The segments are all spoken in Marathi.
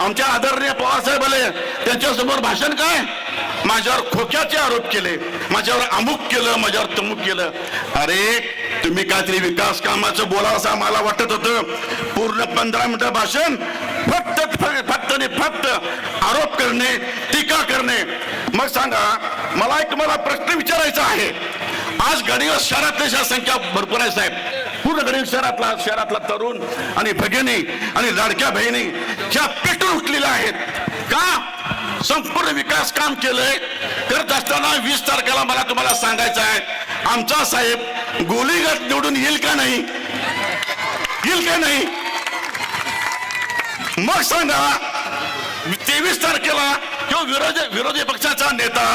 आमच्या आदरणीय पवारसाहेब आले त्यांच्यासमोर भाषण काय? माझ्यावर खोक्याचे आरोप केले माझ्यावर अमुक केलं माझ्यावर तमुक केलं. अरे तुम्ही काहीतरी विकास कामाचं बोला असं आम्हाला वाटत होतं. पूर्ण पंधरा मिनिटं भाषण फक्त फक्त आणि फक्त आरोप करणे टीका करणे. मग सांगा मला एक मला प्रश्न विचारायचा आहे. आज गडिंग शहरातल्या संख्या भरपूर आहे साहेब. पूर्ण गडिंग शहरातला शहरातला तरुण आणि भगिनी आणि लाडक्या बहिणी ह्या पेटून उठलेल्या आहेत. का? संपूर्ण विकास काम केलंय. करत असताना वीस तारखेला मला तुम्हाला सांगायचं आहे आमचा साहेब गोलीगत निवडून येईल का नाही? येईल का नाही? मग सांगा तेवीस तारखेला किंवा विरोधी विरोधी पक्षाचा नेता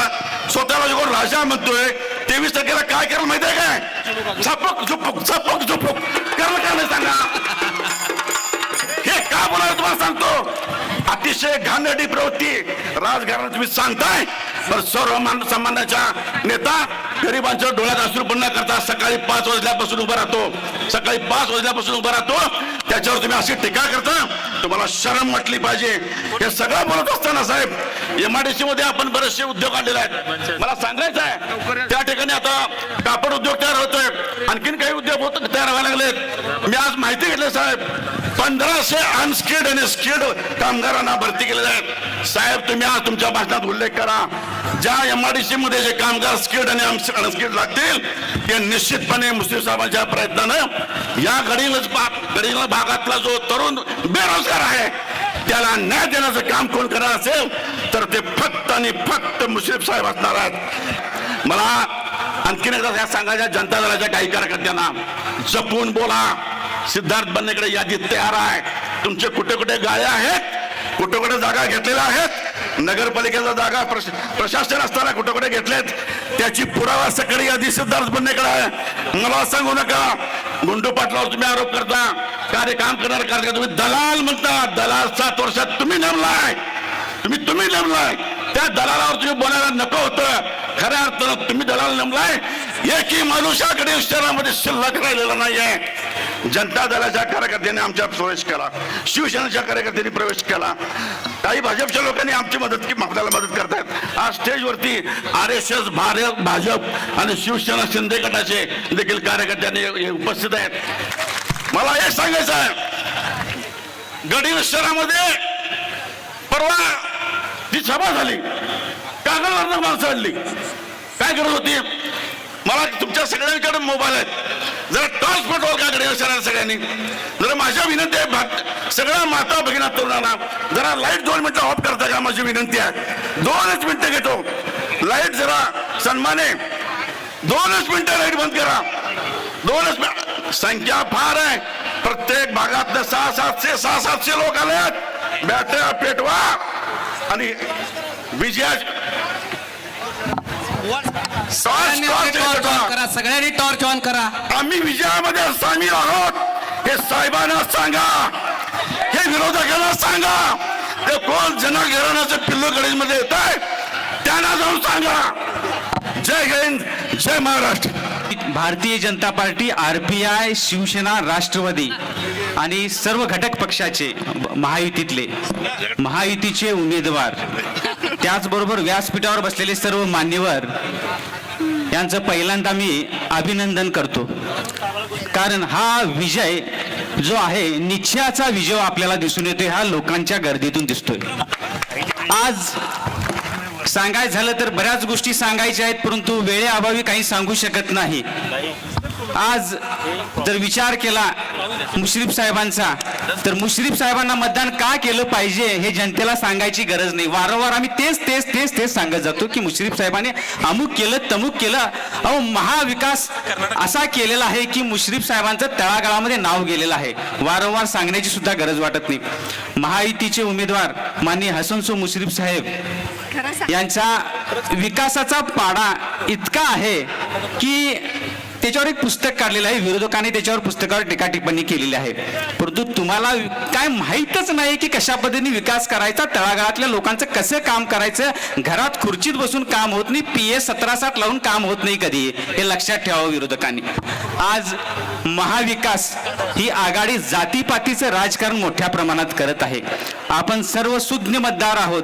स्वतःला जेव्हा राजा म्हणतोय तेवीस तारखेला काय करायला माहिती आहे काय? झपक झुपक झपक झुपक. करायला काय नाही सांगा. हे का बोलायला तुम्हाला सांगतो? अतिशय घाणेरडी प्रवृत्ती. राजकारणात तुम्ही सांगताय पण सर्वमान सामान्याचा नेता गरिबांच्या डोळ्यात अश्रू पण न करता सकाळी पाच वाजल्यापासून उभा राहतो. सकाळी पाच वाजल्यापासून उभा राहतो. त्याच्यावर तुम्ही अशी टीका करता तुम्हाला शरम वाटली पाहिजे. हे सगळं बोलत असताना साहेब एमआयडीसी मध्ये आपण बरेचसे उद्योग आणलेले आहेत. मला सांगायचं आहे त्या ठिकाणी आता कापड उद्योग तयार होतोय. आणखीन काही उद्योग होत तयार व्हायला लागलेत. मी आज माहिती घेतली साहेब. पंधराशे अनस्किल्ड आणि स्किल्ड कामगारांना भरती केलेले आहेत. साहेब तुम्ही आज तुमच्या भाषणात उल्लेख करा. ज्या एमआयडीसी मध्ये जे कामगार स्किल्ड आणि अनस्किल्ड लागतील ते निश्चितपणे मुस्लिम साहेबांच्या प्रयत्नानं या गडीलच गडील भागातला जो तरुण बेरोजगार आहे त्याला न्याय देण्याचं काम कोण करणार असेल तर ते फक्त आणि फक्त मुश्रीफ साहेब असणार आहेत. मला आणखीन एकदा ह्या सांगायच्या जनता दलाच्या काही कार्यकर्त्यांना जपून बोला. सिद्धार्थ बननेकडे यादी तयार आहे. तुमचे कुठे कुठे गाळे आहेत? कुठे कुठे जागा घेतलेल्या आहेत? नगरपालिकेचा जागा प्रश- प्रशासन असताना कुठे कुठे घेतलेत? त्याची पुरावा सकाळी यादी सिद्धार्थ बननेकडे आहे. मला सांगू नका. गुंडू पाटलावर तुम्ही आरोप करता. कार्य काम करणार कार्य तुम्ही दलाल म्हणता दलाल सात वर्षात तुम्ही नेमलाय. तुम्ही तुम्ही नेमलाय. त्या दलालावर तुम्ही बोलायला नको होतं. खऱ्या अर्थानं तुम्ही दलाल नेमलाय. एकही माणूसाकडे शहरामध्ये शिल्लक राहिलेला नाहीये. जनता दलाच्या कार्यकर्त्यांनी आमच्या प्रवेश केला. शिवसेनेच्या कार्यकर्त्यांनी प्रवेश केला. काही भाजपच्या लोकांनी आमची मदत की आपल्याला मदत करतायत. आज स्टेजवरती R S S Bharat Bhajap आणि शिवसेना शिंदे गटाचे देखील कार्यकर्त्यांनी उपस्थित आहेत. मला हे सांगायचं आहे. गडील शहरामध्ये परवा ती सभा झाली. कागदावर माणसं आणली काय करत होती? मला तुमच्या सगळ्यांकडे मोबाईल आहेत. जरा टॉर्च पेटवाल का गडील सगळ्यांनी? जरा माझ्या विनंती आहे भा- सगळ्या माता भगिना तरुणांना जरा लाइट दोन मिनिटं ऑफ करता का? माझी विनंती आहे. दोनच मिनिटं घेतो. लाइट जरा सन्माने. दोनच मिनिटं लाइट बंद करा. दोनच संख्या फार आहे. प्रत्येक भागातनं सहा सातशे सहा सातशे लोक आले आहेत. बॅटऱ्या पेटवा. आणि विजया सगळ्यांनी करा सगळ्यांनी टॉर्च ऑन करा. आम्ही विजयामध्ये सामील आहोत. हे साहेबांना सांगा. हे विरोधकांना सांगा. हे कोण जनघराण्याचे पिल्लू गडीमध्ये येत आहे त्यांना जाऊन सांगा. जय हिंद जय Maharashtra. Bharatiya Janata Party R P I Shivsena Rashtrawadi आणि सर्व घटक पक्षाचे महायुतीतले महायुतीचे उमेदवार. त्याचबरोबर व्यासपीठावर बसलेले सर्व मान्यवर यांचं पहिल्यांदा मी अभिनंदन करतो. कारण हा विजय जो आहे निश्चयाचा विजय आपल्याला दिसून येतोय हा लोकांच्या गर्दीतून दिसतोय. आज सांगायचं झालं तर बऱ्याच गोष्टी सांगायच्या आहेत परंतु वेळेअभावी काही सांगू शकत नाही. आज जर विचार केला मुश्रीफ साहेबांचा. तर मुश्रीफ साहेबांना मतदान का केलं पाहिजे हे जनतेला सांगायची गरज नाही. वारंवार आम्ही तेच तेच तेच तेच सांगत जातो की मुश्रीफ साहेबांनी अमुक केलं तमुक केलं. अहो महाविकास असा केलेला आहे की मुश्रीफ साहेबांचं तळागाळामध्ये नाव गेलेलं आहे. वारंवार सांगण्याची सुद्धा गरज वाटत नाही. महायुतीचे उमेदवार माननीय हसनसो मुश्रीफ साहेब यांचा विकासाचा पाडा इतका आहे की त्याच्यावर एक पुस्तक काढलेलं आहे. विरोधकांनी त्याच्यावर पुस्तकावर टीका टिप्पणी केलेली आहे. परंतु तुम्हाला काय माहीतच नाही की कशा पद्धतीने विकास करायचा तळागाळातल्या लोकांचं कसं काम करायचं घरात खुर्चीत बसून काम होत नाही पी ए सतरा साठ लावून काम होत नाही कधी हे लक्षात ठेवावं विरोधकांनी. आज महाविकास ही आघाडी जातीपातीचं राजकारण मोठ्या प्रमाणात करत आहे. आपण सर्व सुज्ञ मतदार आहोत.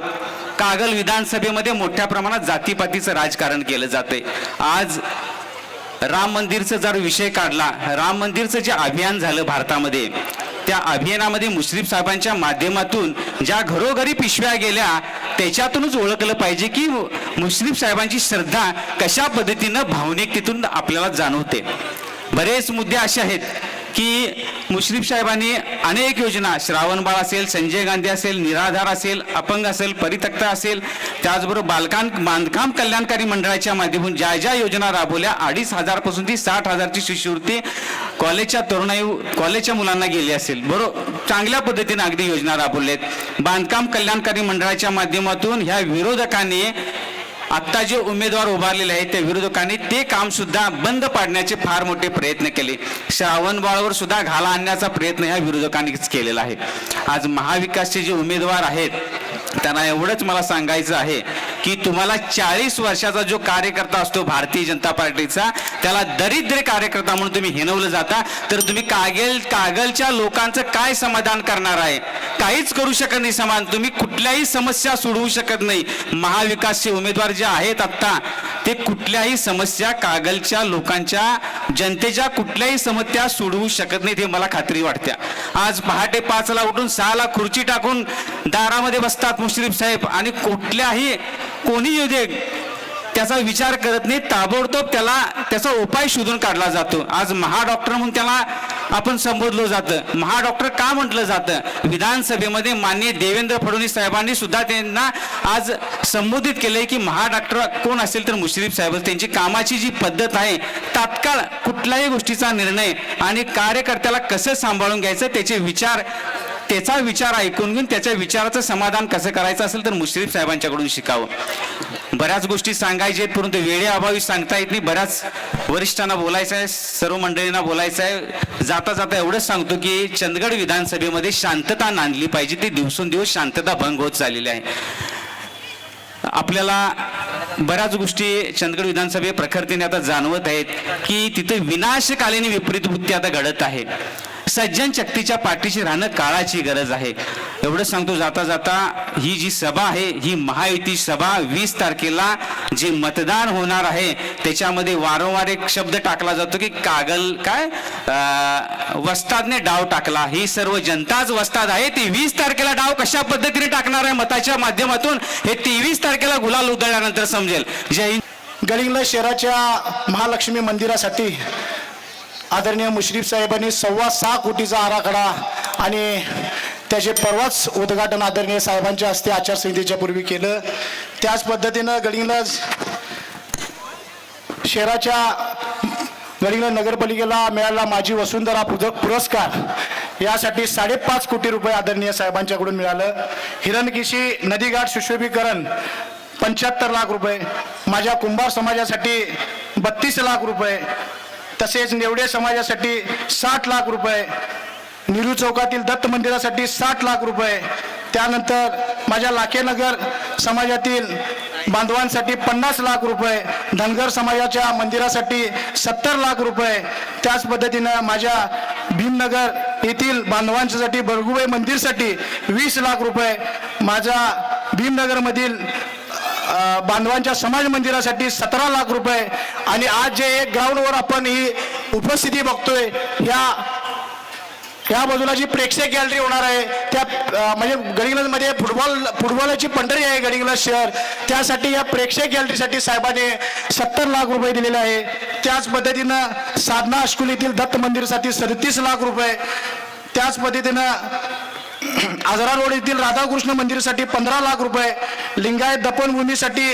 कागल विधानसभेमध्ये मोठ्या प्रमाणात जातीपातीचं राजकारण केलं जातंय. आज राम मंदिरचा जर विषय काढला राम मंदिरचं जे अभियान झालं भारतामध्ये त्या अभियानामध्ये मुश्रीफ साहेबांच्या माध्यमातून ज्या घरोघरी पिशव्या गेल्या त्याच्यातूनच ओळखलं पाहिजे की मुश्रीफ साहेबांची श्रद्धा कशा पद्धतीनं भावनिकतेतून आपल्याला जाणवते. बरेच मुद्दे असे आहेत. की मुश्रीफ साहेबांनी अनेक योजना श्रावणबाळ असेल संजय गांधी असेल निराधार असेल अपंग असेल परित्यक्ता असेल त्याचबरोबर बालकां बांधकाम कल्याणकारी मंडळाच्या माध्यमातून ज्या ज्या योजना राबवल्या अडीच हजारपासून ती साठ हजारची शिष्यवृत्ती कॉलेजच्या तरुणाई कॉलेजच्या मुलांना गेली असेल. बरोबर चांगल्या पद्धतीने अगदी योजना राबवल्या आहेत बांधकाम कल्याणकारी मंडळाच्या माध्यमातून ह्या विरोधकांनी आत्ता जे उमेदवार उभारलेले आहेत त्या विरोधकांनी ते काम सुद्धा बंद पाडण्याचे फार मोठे प्रयत्न केले. श्रावण बाळावर सुद्धा घाला आणण्याचा प्रयत्न ह्या विरोधकांनीच केलेला आहे. आज महाविकासचे जे उमेदवार आहेत त्यांना एवढंच मला सांगायचं आहे की तुम्हाला चाळीस वर्षाचा जो कार्यकर्ता असतो भारतीय जनता पार्टीचा त्याला दरिद्र कार्यकर्ता म्हणून तुम्ही हिनवलं जाता. तर तुम्ही कागल कागलच्या लोकांचं काय समाधान करणार आहे? काहीच करू शकत नाही समान. तुम्ही कुठल्याही समस्या सोडवू शकत नाही. महाविकासचे उमेदवार जे आहेत आत्ता ते कुठल्याही समस्या कागलच्या लोकांच्या जनतेच्या कुठल्याही समस्या सोडवू शकत नाहीत हे मला खात्री वाटते आज पहाटे पाचला उठून सहाला खुर्ची टाकून दारामध्ये बसतात मुश्रीफ साहेब. आणि कुठल्याही कोणी येऊ दे त्याचा विचार करत नाही ताबडतोब त्याला त्याचा उपाय शोधून काढला जातो. आज महाडॉक्टर म्हणून त्याला आपण संबोधलं जातं. महाडॉक्टर का म्हटलं जातं? विधानसभेमध्ये माननीय देवेंद्र फडणवीस साहेबांनी सुद्धा त्यांना आज संबोधित केलंय की महाडॉक्टर कोण असेल तर मुश्रीफ साहेब त्यांची कामाची जी पद्धत आहे तात्काळ कुठल्याही गोष्टीचा निर्णय आणि कार्यकर्त्याला कसं सांभाळून घ्यायचं त्याचे विचार त्याचा विचार ऐकून घेऊन त्याच्या विचाराचं समाधान कसं करायचं असेल तर मुश्रीफ साहेबांच्याकडून शिकावं. बऱ्याच गोष्टी सांगायच्या आहेत परंतु वेळेअभावी सांगता येत नाही. बऱ्याच वरिष्ठांना बोलायचं आहे सर्व मंडळींना बोलायचं आहे. जाता जाता एवढंच सांगतो की चंदगड विधानसभेमध्ये शांतता नांदली पाहिजे. ती दिवसेंदिवस शांतता भंग होत चाललेली आहे. आपल्याला बऱ्याच गोष्टी चंदगड विधानसभे प्रखरतेने आता जाणवत आहेत की तिथे विनाशकालीन विपरीत वृत्ती आता घडत आहे. सज्जन शक्तीच्या पाठीशी राहणं काळाची गरज आहे. एवढं सांगतो जाता जाता ही जी सभा आहे ही महायुती सभा वीस तारखेला जे मतदान होणार आहे त्याच्यामध्ये वारंवार एक शब्द टाकला जातो की कागल काय? वस्तादने डाव टाकला. ही सर्व जनताच वस्ताद आहे. ती वीस तारखेला डाव कशा पद्धतीने टाकणार आहे मताच्या माध्यमातून हे तेवीस तारखेला गुलाल उधळल्यानंतर समजेल. जय हिंद. गडिंगला शहराच्या महालक्ष्मी मंदिरासाठी आदरणीय मुश्रीफ साहेबांनी सव्वा सहा कोटीचा आराखडा आणि त्याचे परवाच उद्घाटन आदरणीय साहेबांच्या हस्ते आचारसंहितेच्या पूर्वी केलं. त्याच पद्धतीनं गडिंग्लज शहराच्या गडिंग्लज नगरपालिकेला मिळाला माझी वसुंधरा पुरस्कार. यासाठी साडेपाच कोटी रुपये आदरणीय साहेबांच्याकडून मिळालं. हिरणकिशी नदीघाट सुशोभीकरण पंच्याहत्तर लाख रुपये. माझ्या कुंभार समाजासाठी बत्तीस लाख रुपये. तसेच नेवडे समाजासाठी साठ लाख रुपये निरू चौकातील दत्त मंदिरासाठी साठ लाख रुपये त्यानंतर माझ्या लाखेनगर समाजातील बांधवांसाठी पन्नास लाख रुपये धनगर समाजाच्या मंदिरासाठी सत्तर लाख रुपये त्याच पद्धतीनं माझ्या भीमनगर येथील बांधवांसाठी बरगुबाई मंदिरसाठी वीस लाख रुपये माझ्या भीमनगरमधील बांधवांच्या समाज मंदिरासाठी सतरा लाख रुपये आणि आज जे एक ग्राउंडवर आपण ही उपस्थिती बघतोय ह्या या बाजूला जी प्रेक्षक गॅलरी होणार आहे त्या म्हणजे गडिंग्लजमध्ये फुटबॉल फुटबॉलची पंढरी आहे गडिंगलज शहर. त्यासाठी या प्रेक्षक गॅलरीसाठी साहेबांनी सत्तर लाख रुपये दिलेले आहे. त्याच पद्धतीनं साधना अश्कुलीतील येथील दत्त मंदिरसाठी सदतीस लाख रुपये. त्याच पद्धतीनं आजरा रोड येथील राधाकृष्ण मंदिरासाठी पंधरा लाख रुपये लिंगायत दफनभूमीसाठी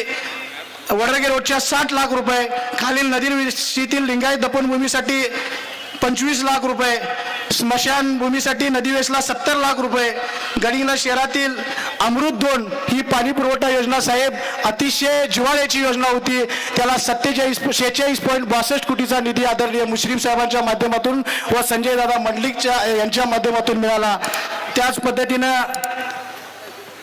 वडरगे रोडच्या साठ लाख रुपये खालील नदीवेशीतील लिंगायत दफनभूमीसाठी पंचवीस लाख रुपये स्मशानभूमीसाठी नदीवेसला सत्तर लाख रुपये गडिंगला शहरातील अमृत दोन ही पाणी पुरवठा योजना साहेब अतिशय जिवाळ्याची योजना होती. त्याला सत्तेचाळीस शेहेचाळीस पॉईंट बासष्ट कोटीचा निधी आदरणीय मुश्रीफ साहेबांच्या माध्यमातून व संजय दादा मंडलिकच्या यांच्या माध्यमातून मिळाला. त्याच पद्धतीनं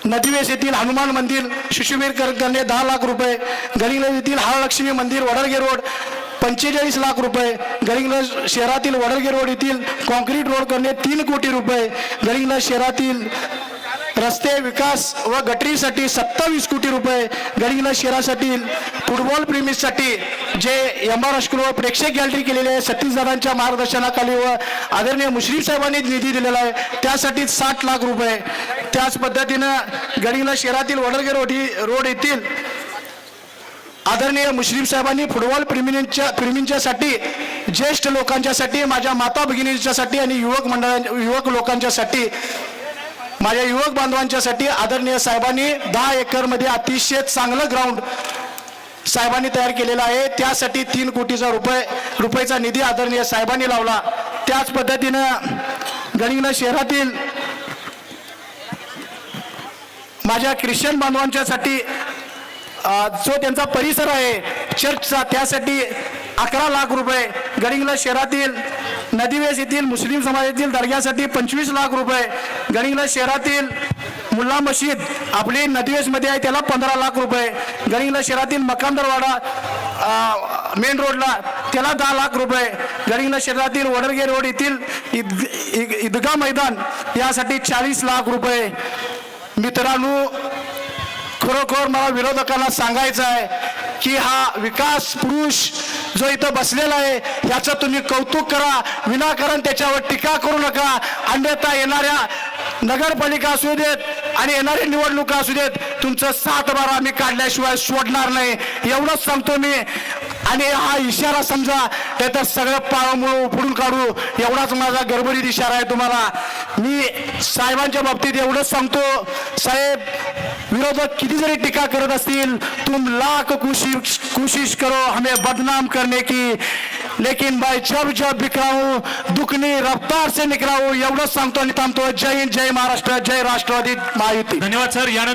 नदीवेस येथील हनुमान मंदिर शिशुवीर करणे दहा लाख रुपये गडिंगला येथील हाळलक्ष्मी मंदिर वडरगे रोड पंचेचाळीस लाख रुपये गडिंग्लज शहरातील वडरगे रोड येथील कॉन्क्रीट रोड करणे तीन कोटी रुपये गडिंग्लज शहरातील रस्ते विकास व गटरीसाठी सत्तावीस कोटी रुपये गडिंगला शहरासाठी फुटबॉल प्रेमीसाठी जे एम आर हायस्कूलवर प्रेक्षक गॅलरी केलेली आहे सतीशदादांच्या मार्गदर्शनाखाली व आदरणीय मुश्रीफ साहेबांनी निधी दिलेला आहे त्यासाठी साठ लाख रुपये. त्याच पद्धतीनं गडिंगला शहरातील वडरगे रोड रोड येथील आदरणीय मुश्रीफ साहेबांनी फुटबॉल प्रेमींच्या प्रेमींच्यासाठी ज्येष्ठ लोकांच्यासाठी माझ्या माता भगिनींच्यासाठी आणि युवक मंडळां युवक लोकांच्यासाठी माझ्या युवक बांधवांच्यासाठी आदरणीय साहेबांनी दहा एकरमध्ये अतिशय चांगलं ग्राउंड साहेबांनी तयार केलेला आहे. त्यासाठी तीन कोटीचा रुपये रुपयेचा निधी आदरणीय साहेबांनी लावला. त्याच पद्धतीनं गणिंगना शहरातील माझ्या ख्रिश्चन बांधवांच्यासाठी जो त्यांचा परिसर आहे चर्चचा त्यासाठी अकरा लाख रुपये गडिंगला शहरातील नदीवेस येथील मुस्लिम समाजातील दर्ग्यासाठी पंचवीस लाख रुपये. गडिंगला शहरातील मुल्ला मशीद आपली नदीवेसमध्ये आहे त्याला पंधरा लाख रुपये. गडिंगला शहरातील मकांदरवाडा मेन रोडला त्याला दहा लाख रुपये. गडिंगला शहरातील वडरगे रोड येथील ईद ईद- ईदगाह मैदान यासाठी चाळीस लाख रुपये. मित्रांनो खरोखर मला विरोधकांना सांगायचं आहे की हा विकास पुरुष जो इथं बसलेला आहे याचं तुम्ही कौतुक करा विनाकारण त्याच्यावर टीका करू नका. अन्यथा येणाऱ्या नगरपालिका असू देत आणि येणाऱ्या निवडणुका असू देत तुमचं सात बारा आम्ही काढल्याशिवाय सोडणार नाही. एवढंच सांगतो मी. आणि हा इशारा समजा ते सगळं पाळमुळं उपडून काढू एवढाच माझा गडबडीत इशारा आहे तुम्हाला. मी साहेबांच्या बाबतीत एवढंच सांगतो. साहेब विरोधक किती जरी टीका करत असतील तुम लाख कोशिश कोशिश करो हमें बदनाम करने की. लेकिन भाई जब जब बिखराव दुखनी रफ्तार से निकलाऊं एवढंच सांगतो आणि थांबतो जय हिंद जय महाराष्ट्र जय राष्ट्रवादी महायुती. धन्यवाद सर. यानंतर